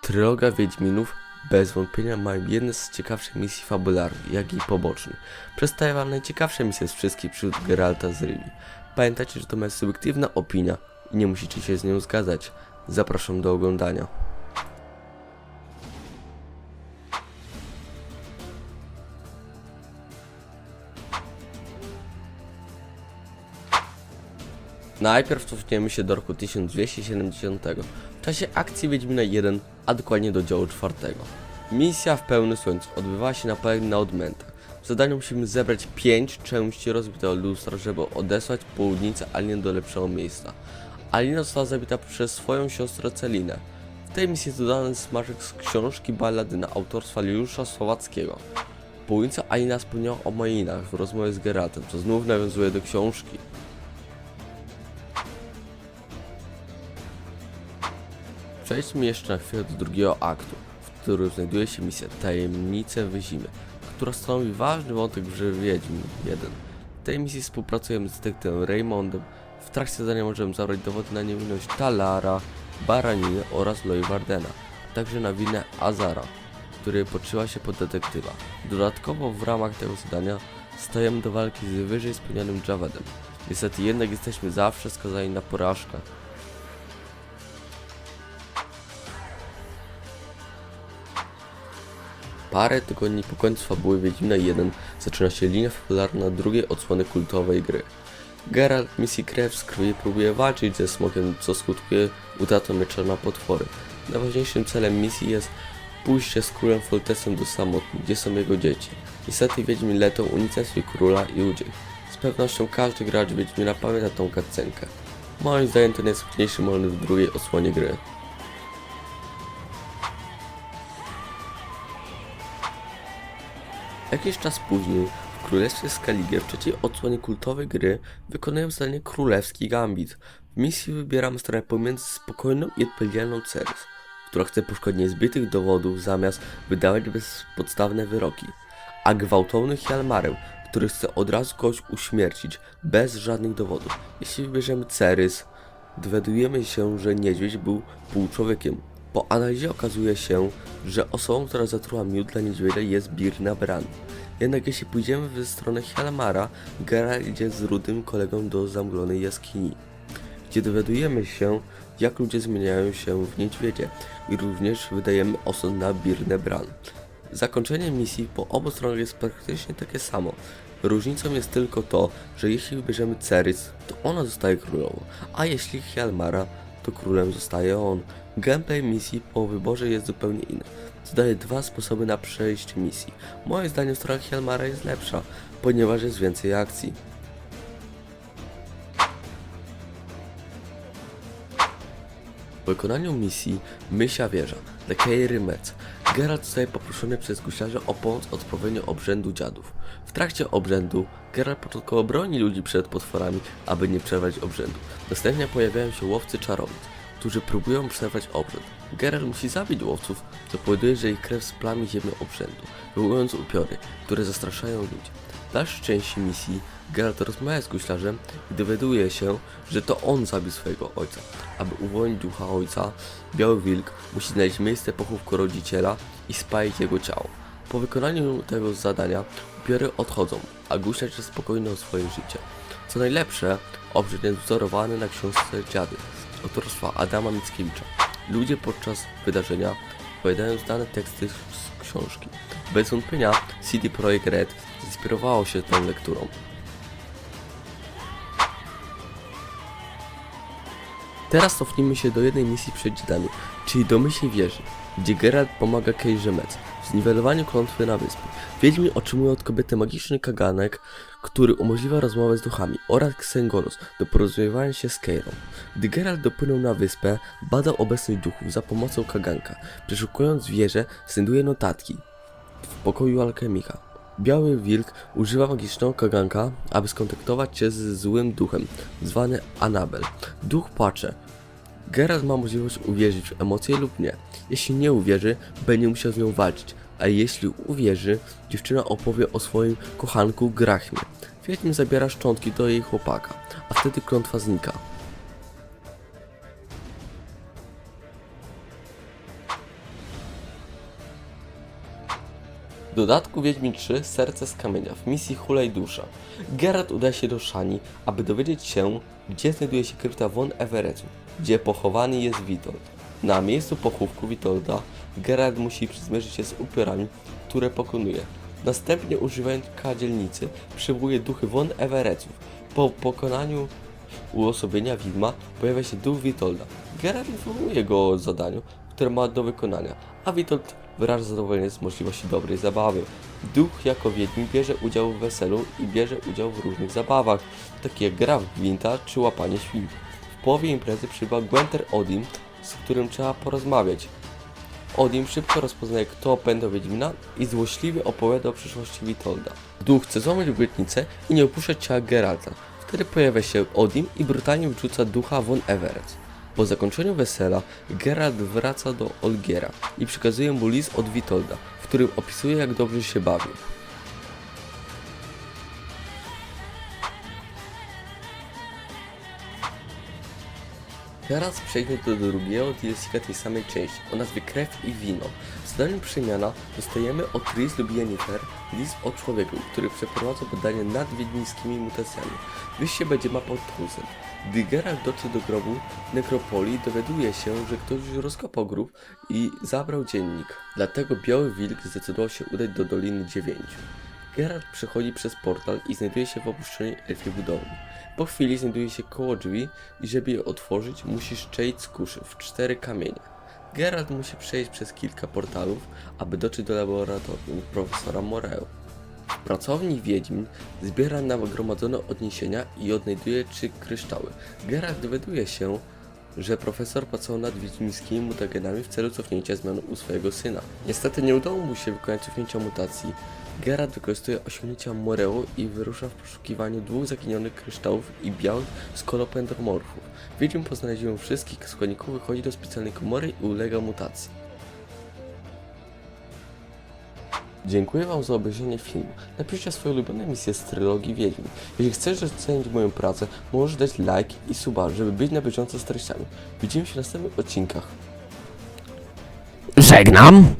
Tryloga Wiedźminów bez wątpienia ma jedne z ciekawszych misji fabularnych, jak i pobocznych. Przedstawia wam najciekawsze misje z wszystkich wśród Geralta z Rivi. Pamiętajcie, że to moja subiektywna opinia i nie musicie się z nią zgadzać. Zapraszam do oglądania. Najpierw cofniemy się do roku 1270, w czasie akcji Wiedźmina 1, a dokładnie do działu 4. Misja w pełny słońcu odbywała się na pełni na odmętach. W zadaniu musimy zebrać 5 części rozbitego lustra, żeby odesłać południcę Alien do lepszego miejsca. Alina została zabita przez swoją siostrę Celinę. W tej misji dodany smaczek z książki balladyna autorstwa Juliusza Słowackiego. Południca Alina wspomniała o Majinach w rozmowie z Geraltem, co znów nawiązuje do książki. Przejdźmy jeszcze na chwilę do drugiego aktu, w którym znajduje się misja Tajemnice Wyzimy, która stanowi ważny wątek w grze Wiedźmin 1. W tej misji współpracujemy z detektywem Raymondem. W trakcie zadania możemy zabrać dowody na niewinność Talara, Baraniny oraz Loy Wardena, a także na winę Azara, który poczyła się pod detektywa. Dodatkowo w ramach tego zadania stajemy do walki z wyżej wspomnianym Javedem. Niestety jednak jesteśmy zawsze skazani na porażkę. Parę tygodni po końcu fabuły Wiedźmina 1 zaczyna się linia fabularna drugiej odsłony kultowej gry. Geralt misji Krew z krwi próbuje walczyć ze smokiem, co skutkuje utratą miecza na potwory. Najważniejszym celem misji jest pójście z królem Foltesem do samotni, gdzie są jego dzieci. Niestety Wiedźmin Leto unicestwi króla i uciekł. Z pewnością każdy gracz Wiedźmina pamięta tą cutscenkę. Moim zdaniem to najsmutniejszy moment w drugiej odsłonie gry. Jakiś czas później w Królestwie Skellige w trzeciej odsłonie kultowej gry wykonuję zadanie Królewski Gambit. W misji wybieramy stronę pomiędzy spokojną i odpowiedzialną Ceres, która chce poszkodzić zbytych dowodów zamiast wydawać bezpodstawne wyroki, a gwałtowny Hjalmarem, który chce od razu kogoś uśmiercić bez żadnych dowodów. Jeśli wybierzemy Ceres, dowiadujemy się, że niedźwiedź był półczłowiekiem. Po analizie okazuje się, że osobą, która zatruła miód dla niedźwiedzia jest Birna Bran. Jednak jeśli pójdziemy w stronę Hjalmara, Geralt idzie z rudym kolegą do zamglonej jaskini, gdzie dowiadujemy się, jak ludzie zmieniają się w niedźwiedzie i również wydajemy osąd na Birnę Bran. Zakończenie misji po obu stronach jest praktycznie takie samo. Różnicą jest tylko to, że jeśli wybierzemy Ceres, to ona zostaje królową, a jeśli Hjalmara, to królem zostaje on. Gameplay misji po wyborze jest zupełnie inny, co daje dwa sposoby na przejście misji. Moim zdaniem strona Hjalmara jest lepsza, ponieważ jest więcej akcji. W wykonaniu misji Mysia Wieża dla Keiry Metz Geralt zostaje poproszony przez guślarza o pomoc w obrzędu dziadów. W trakcie obrzędu Geralt początkowo broni ludzi przed potworami, aby nie przerwać obrzędu. Następnie pojawiają się łowcy czarownic, którzy próbują przerwać obrzęd. Geralt musi zabić łowców, co powoduje, że ich krew splami ziemię obrzędu, wywołując upiory, które zastraszają ludzi. W dalszej części misji Geralt rozmawia z guślarzem i dowiaduje się, że to on zabił swojego ojca. Aby uwolnić ducha ojca, Biały Wilk musi znaleźć miejsce pochówku rodziciela i spalić jego ciało. Po wykonaniu tego zadania upiory odchodzą, a guślarz jest spokojny o swoje życie. Co najlepsze, obrzęd jest wzorowany na książce Dziady autorstwa Adama Mickiewicza. Ludzie podczas wydarzenia opowiadają znane teksty z książki. Bez wątpienia CD Projekt Red zinspirowało się tą lekturą. Teraz cofnijmy się do jednej misji przed dziadami, czyli do myśli wieży, gdzie Geralt pomaga Keirze Metz w zniwelowaniu klątwy na wyspie. Wiedźmin otrzymuje od kobiety magiczny kaganek, który umożliwia rozmowę z duchami oraz Xengoros do porozumiewania się z Keirą. Gdy Geralt dopłynął na wyspę, badał obecność duchów za pomocą kaganka. Przeszukując wieżę, znajduje notatki w pokoju alchemika. Biały wilk używa magicznego kaganka, aby skontaktować się z złym duchem, zwany Anabel. Duch płacze. Geralt ma możliwość uwierzyć w emocje lub nie. Jeśli nie uwierzy, będzie musiał z nią walczyć, a jeśli uwierzy, dziewczyna opowie o swoim kochanku Grachmie. Wiedźm zabiera szczątki do jej chłopaka, a wtedy klątwa znika. W dodatku Wiedźmin 3 Serce z Kamienia w misji Hulaj Dusza. Geralt udaje się do Szani, aby dowiedzieć się, gdzie znajduje się krypta von Everetu, gdzie pochowany jest Witold. Na miejscu pochówku Witolda Geralt musi zmierzyć się z upiorami, które pokonuje. Następnie używając kadzielnicy przywołuje duchy von Everetów. Po pokonaniu uosobienia widma pojawia się duch Witolda. Geralt informuje go o zadaniu, które ma do wykonania, a Witold wyraża zadowolenie z możliwości dobrej zabawy. Duch jako wiedźmin bierze udział w weselu i bierze udział w różnych zabawach, takie jak gra w gwinta czy łapanie świn. W połowie imprezy przybywa Gwenter Odin, z którym trzeba porozmawiać. Odin szybko rozpoznaje, kto opętał Wiedźmina i złośliwie opowiada o przyszłości Witolda. Duch chce złamać obietnicę i nie opuszczać ciała Geralta. Wtedy pojawia się Odin i brutalnie wrzuca ducha von Everett. Po zakończeniu wesela Geralt wraca do Olgiera i przekazuje mu list od Witolda, w którym opisuje jak dobrze się bawi. Teraz przejdźmy do drugiego DLC tej samej części, o nazwie Krew i Wino. W zadaniu przemiana dostajemy od Tris lub Yennefer list o człowieku, który przeprowadza badania nad wiedźmińskimi mutacjami. Wyjście będzie mapą Tulsen. Gdy Geralt dotrze do grobu nekropolii, dowiaduje się, że ktoś już rozkopał grób i zabrał dziennik. Dlatego Biały Wilk zdecydował się udać do Doliny Dziewięciu. Geralt przechodzi przez portal i znajduje się w opuszczonej elfiej budowli. Po chwili znajduje się koło drzwi i żeby je otworzyć, musi szczelić z kuszy w cztery kamienie. Geralt musi przejść przez kilka portalów, aby dotrzeć do laboratorium profesora Moreo. Pracownik Wiedźmin zbiera nagromadzone odniesienia i odnajduje trzy kryształy. Geralt dowiaduje się, że profesor pracował nad wiedźmińskimi mutagenami w celu cofnięcia zmian u swojego syna. Niestety nie udało mu się wykonać cofnięcia mutacji. Geralt wykorzystuje osiągnięcia Moreo i wyrusza w poszukiwaniu dwóch zaginionych kryształów i białych skolopendromorfów. Wiedźmin po znalezieniu wszystkich składników wychodzi do specjalnej komory i ulega mutacji. Dziękuję Wam za obejrzenie filmu. Napiszcie swoje ulubione misje z trylogii Wiedźmin. Jeśli chcesz docenić moją pracę, możesz dać like i suba, żeby być na bieżąco z treściami. Widzimy się w następnych odcinkach. Żegnam.